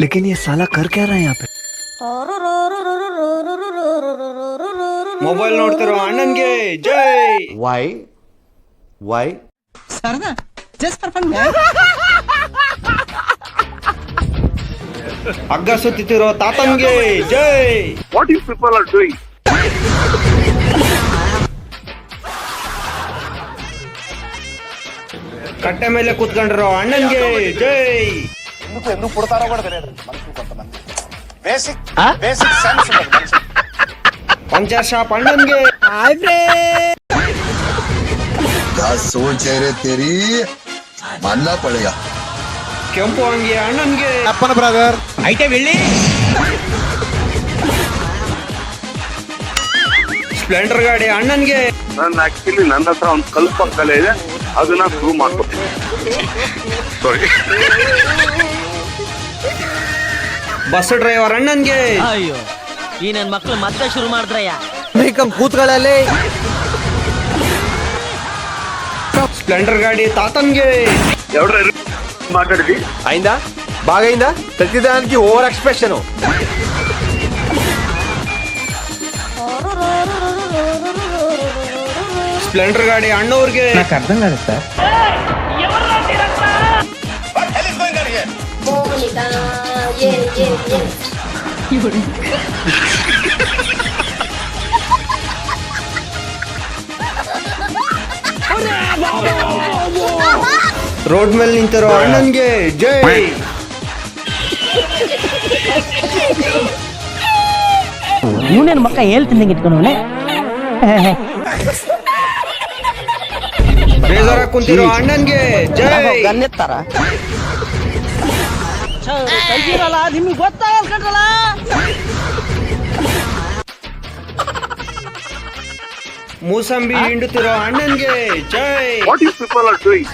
लेकिन ये साला कर क्या रहा है यहाँ पे ಮೊಬೈಲ್ ನೋಡ್ತಿರೋ ಅಣ್ಣನ್ಗೆ ಜೈ ವೈ ವೈ ಸರದಾ ಜಸ್ಟ್ ಫಾರ್ ಫನ್ ಹಗ್ಗ ಸುತ್ತಿರೋ ತಾತನ್ಗೆ ಜೈ what you people are doing. ಕಟ್ಟೆ ಮೇಲೆ ಕೂತ್ಕೊಂಡಿರೋ ಅಣ್ಣನ್ಗೆ ಜೈ ఎందుకు ఎందుకు పుడతారో కూడా తెలియదు మనుషులు కొంతమంది బేసిక్ బేసిక్ సెన్స్ ఉండదు మనిషి పంచర్ష పండుగ ಸೋಚ್ ಚೇರೆ ತೇರಿ ಮನ್ನ ಪಡೆಯ ಕೆಂಪು ಅಂಗಿ ಅಣ್ಣನ್ಗೆ. ಅಪ್ಪನ ಬ್ರದರ್ ಐತೆ ಬೆಳ್ಳಿ. ಸ್ಪ್ಲೆಂಡರ್ ಗಾಡಿ ಅಣ್ಣನ್ಗೆ. ನನ್ನ ಆಕ್ಚುಲಿ ನನ್ನ ಹತ್ರ ಒಂದು ಕಲ್ಪ ಕಲೆ ಇದೆ ಅದನ್ನ ಪ್ರೂವ್ ಮಾಡ್ಕೊತೀನಿ. ಸಾರಿ ಬಸ್ ಡ್ರೈವರ್ ಅಣ್ಣನ್ಗೆ ಅಯ್ಯೋ ಈ ನನ್ ಮಕ್ಳು ಮತ್ತೆ ಶುರು ಮಾಡಿದ್ರಯ್ಯ ಬೇಕಂ ಕೂತ್ಗಳಲ್ಲಿ ಸ್ಪ್ಲೆಂಡರ್ ಗಾಡಿ ತಾತನ್ಗೆ ఎవడ మాట్లాడేది అయిందా బాగైందా ప్రతిదానికి ఓవర్ ఎక్స్ప్రెషన్ ಸ್ಪ್ಲೆಂಡರ್ ಗಾಡಿ ಅಣ್ಣವ್ರಿಗೆ ರೋಡ್ ಮೇಲೆ ನಿಂತಿರೋ ಅಣ್ಣನ್ಗೆ ಜೈ. ಇವನೇನು ಮಕ್ಕ ಹೇಳ್ತಿದ್ದಂಗೆ ಇಟ್ಕೊಂಡವನೆ ಬೇಜಾರ ಕುಂತಿರೋ ಅಣ್ಣನ್ಗೆ ಜೈ. ಗನ್ನೆತ್ತಾರ? ಕಲ್ತಿರಲ್ಲ ನಿಮ್ಗೆ ಕಣ್ರಲ್ಲ ಮೂಸಂಬಿ ಹಿಂಡುತ್ತಿರೋ ಅಣ್ಣನ್ಗೆ ಜೈ. What is people are doing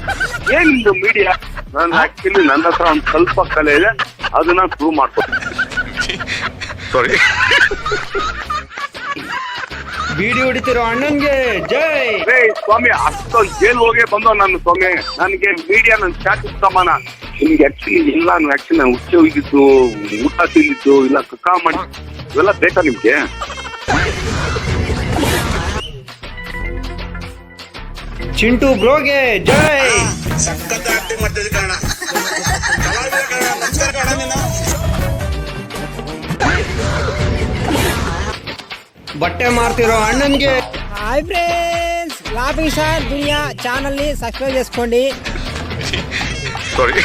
ಏನ್ ಇದು ಮೀಡಿಯಾ ನಾನು ಆಕ್ಚುಲಿ ನನ್ನ ಹತ್ರ ಒಂದು ಸ್ವಲ್ಪ ಕಲೆ ಇದೆ. ಅದನ್ನ ಪ್ರೂವ್ ಮಾಡ್ಕೊತೀನಿ. ಸಾರಿ ಬೀಡಿ ಹೊಡಿತಿರೋ ಅಣ್ಣನ್ಗೆ ಜೈ. ಸ್ವಾಮಿ ಅಷ್ಟೊಂದು ಜೈಲ್ ಹೋಗಿ ಬಂದೋ ನಾನು ಸ್ವಾಮಿ. ನನಗೆ ಮೀಡಿಯಾ ನನ್ನ ಚಾಟಿ ಸಮಾನ. ನಿಮ್ಗೆ ಆಕ್ಚುಲಿ ಎಲ್ಲಾನು ಆಕ್ಚುಲಿ ನಾನು ಹೋಗಿದ್ದು ಊಟ ತಿಂದಿದ್ದು ಇಲ್ಲ ಕಕ್ಕ ಮಾಡಿ ಇವೆಲ್ಲ ಬೇಕಾ ನಿಮ್ಗೆ? ಚಿಂಟು ಬ್ರೋಗೆ ಜೈ! ಸಖತ್ ಆಕ್ಟಿಂಗ್ ಕಣ ಬಟ್ಟೆ ಮಾರ್ತಿರೋ ಅಣ್ಣನ್ಗೆ. ಹಾಯ್ ಫ್ರೆಂಡ್ಸ್ లాఫింగ్ స్టార్ ದುನಿಯಾ ಚಾನಲ್ ಸಬ್ಸ್ಕ್ರೈಬ್ చేసుకోండి. ಸಾರಿ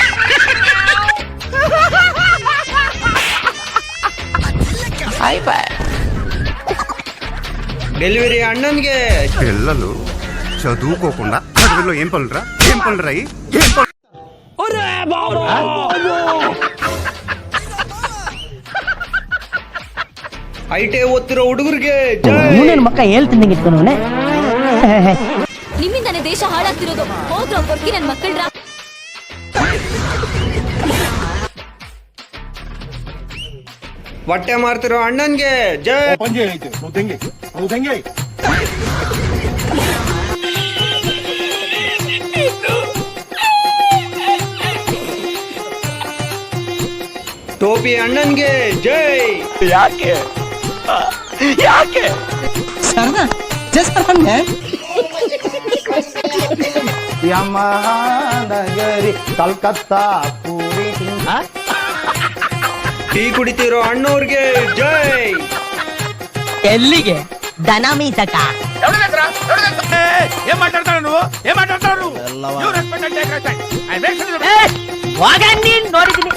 డెలివరీ అన్నందుకే పిల్లలు చదువుకోకుండా చదువులో ఏం పనులరా ఏం పనులరా ఏం పనులు ಐಟೆ ಓದ್ತಿರೋ ಹುಡುಗರಿಗೆ ಮುಂದಿನ ಮಕ್ಕ ಹೇಳ್ತಿದ್ದಂಗೆ ಇತ್ತು ನಿಮ್ಮಿಂದಾನೆ ದೇಶ ಹಾಳಾಗ್ತಿರೋದು ಹೋದ್ರ ಕೊಡ್ಕಿ ನನ್ನ ಮಕ್ಕಳ್ರ ಹೊಟ್ಟೆ ಮಾರ್ತಿರೋ ಅಣ್ಣನ್ಗೆ ಜೈ! ಟೋಪಿ ಅಣ್ಣನ್ಗೆ ಜೈ! ಯಾಕೆ? ಯಾಕೆ? ಜಸ್ಟ್ ಯಮಹಾನಗರಿ ಕಲ್ಕತ್ತಾ ಪೂರಿ ಟೀ ಕುಡಿತಿರೋ ಅಣ್ಣವ್ರಿಗೆ ಜೈ ಎಲ್ಲಿಗೆ ದನ ಮೀಸಕ ఏం మాట్లాడతావు నువ్వు ఏం మాట్లాడతావు నువ్వు You respect and take respect. I make sure you- ಹೋಗ ನೀನ್ ನೋಡಿದೀನಿ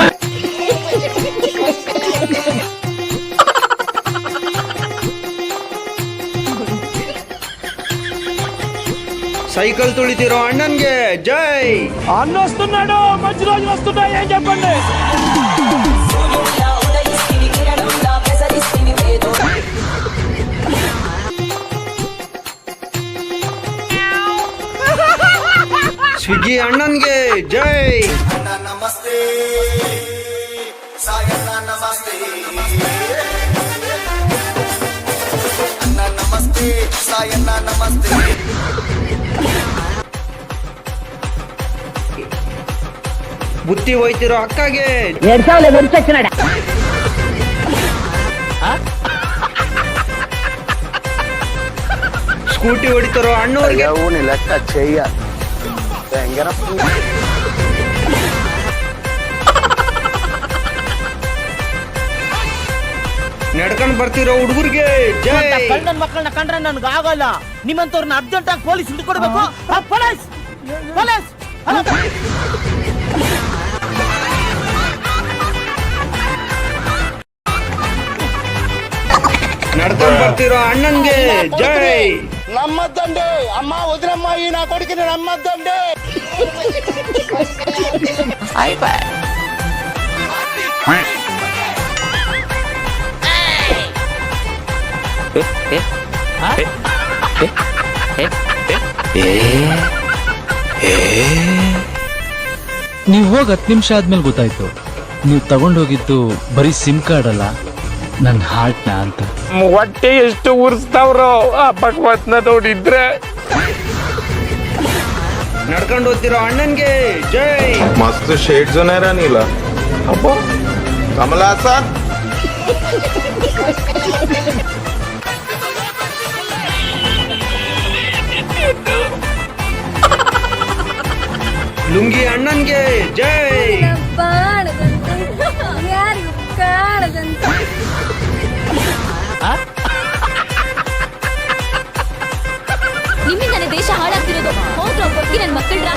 ಸೈಕಲ್ ತುಳಿತಿರೋ ಅಣ್ಣನ್ಗೆ ಜೈ అన్న వస్తున్నాడు మంచి రోజులు వస్తున్నాయి ఏం చెప్పండి ಅಣ್ಣನ್ಗೆ ಜೈ. ನಮಸ್ತೆ. ಬುತ್ತಿ ಹೋಯ್ತಿರೋ ಅಕ್ಕಗೆ. ಎರಡ್ ಸಾವಿರದ ಒಂದು ಕನ್ನಡ ಸ್ಕೂಟಿ ಹೊಡಿತಾರೋ ಅಣ್ಣವ್ರಿಗೆ? ಲೆಕ್ಕ ಚೆಯ್ಯ ಹೆಂಗನ ನಡ್ಕೊಂಡ್ ಬರ್ತಿರೋ ಹುಡುಗರಿಗೆ ಜೈ. ಕಳ್ಳನ ಮಕ್ಕಳನ್ನ ಕಂಡ್ರೆ ನನ್ಗೆ ಆಗಲ್ಲ. ನಿಮ್ಮಂತವ್ರನ್ನ ಅರ್ಜೆಂಟ್ ಆಗಿ ಪೊಲೀಸ್ ಹಿಡ್ಕೊಡ್ಬೇಕು. ಪೊಲೀಸ್! ಪೊಲೀಸ್! ನಡ್ಕೊಂಡ್ ಬರ್ತಿರೋ ಅಣ್ಣನ್ಗೆ ಜೈ. ನಮ್ಮದ್ದಂಡೆ ಅಮ್ಮ ಉದ್ರಮ್ಮ ಈ ನಾ ಕೊಡ್ತೀನಿ ನಮ್ಮದ್ದಂಡೆ ನೀವು ಹೋಗಿ ಹತ್ತು ನಿಮಿಷ ಆದ್ಮೇಲೆ ಗೊತ್ತಾಯ್ತು. ನೀವು ತಗೊಂಡೋಗಿದ್ದು ಬರೀ ಸಿಮ್ ಕಾರ್ಡ್ ಅಲ್ಲ ನನ್ನ ಹಾರ್ಟ್ನ ಅಂತ. ಹೊಟ್ಟೆ ಎಷ್ಟು ಉರಿಸ್ತಾವ್ರೋ ಆ ಭಗವತ್ನ ನೋಡಿದ್ರೆ. ನಡ್ಕೊಂಡು ಹೋಗ್ತಿರೋ ಅಣ್ಣನ್ಗೆ. ಜೈ. ಮಸ್ತ್ ಶೇಡ್ಸ್ ನೀಲ. ಅಪ್ಪ. ಕಮಲಾಸ ಲುಂಗಿ ಅಣ್ಣನ್ಗೆ. ಜೈ. ಬಾಣದಂತೆ ಯಾರಿಗೂ ಕಾಣದಂತೆ. ಹಾಳಾಗ್ತಿರೋದು. ಹೋದ್ರು ಒಬ್ಬಕ್ಕೆ ನನ್ನ ಮಕ್ಕಳ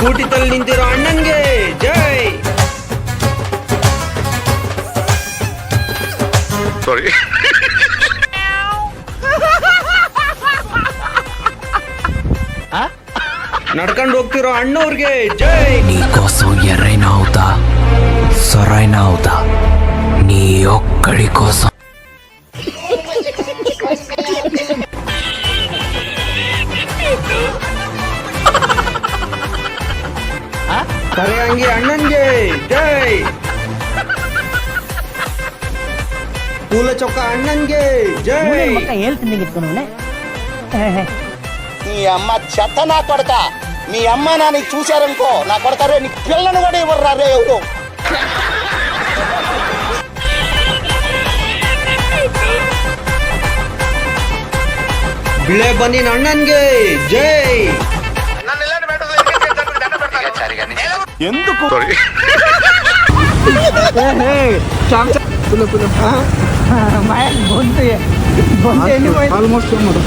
ಕೂಟಿತಲ್ಲಿ ನಿಂತಿರೋ ಅಣ್ಣನ್ಗೆ. ಜೈ. ಸಾರಿ ನಡ್ಕೊಂಡು ಹೋಗ್ತಿರೋ ಅಣ್ಣವ್ರಿಗೆ ಜೈ. ನೀಕೋಸು ಎರ್ರೈನ ಹೌದಾ? ಸೊರೈನ ಹೌದಾ? నీ ఒక్కడి కోసం. సరే అంగి అన్నం జై! పూల అన్నం జై! నీ అమ్మ చెత్త నా కొడక. మీ అమ్మ నాని చూశారనుకో నా కొడతారే నీ పిల్లను కూడా ఇవ్వరు రా రే ఎవరు? ಬಿಳೆ ಬನ್ನಿ ಅಣ್ಣನ್ಗೆ ಜೈ ఎందుకు గొంతు గొంతు ఎండిపోయింది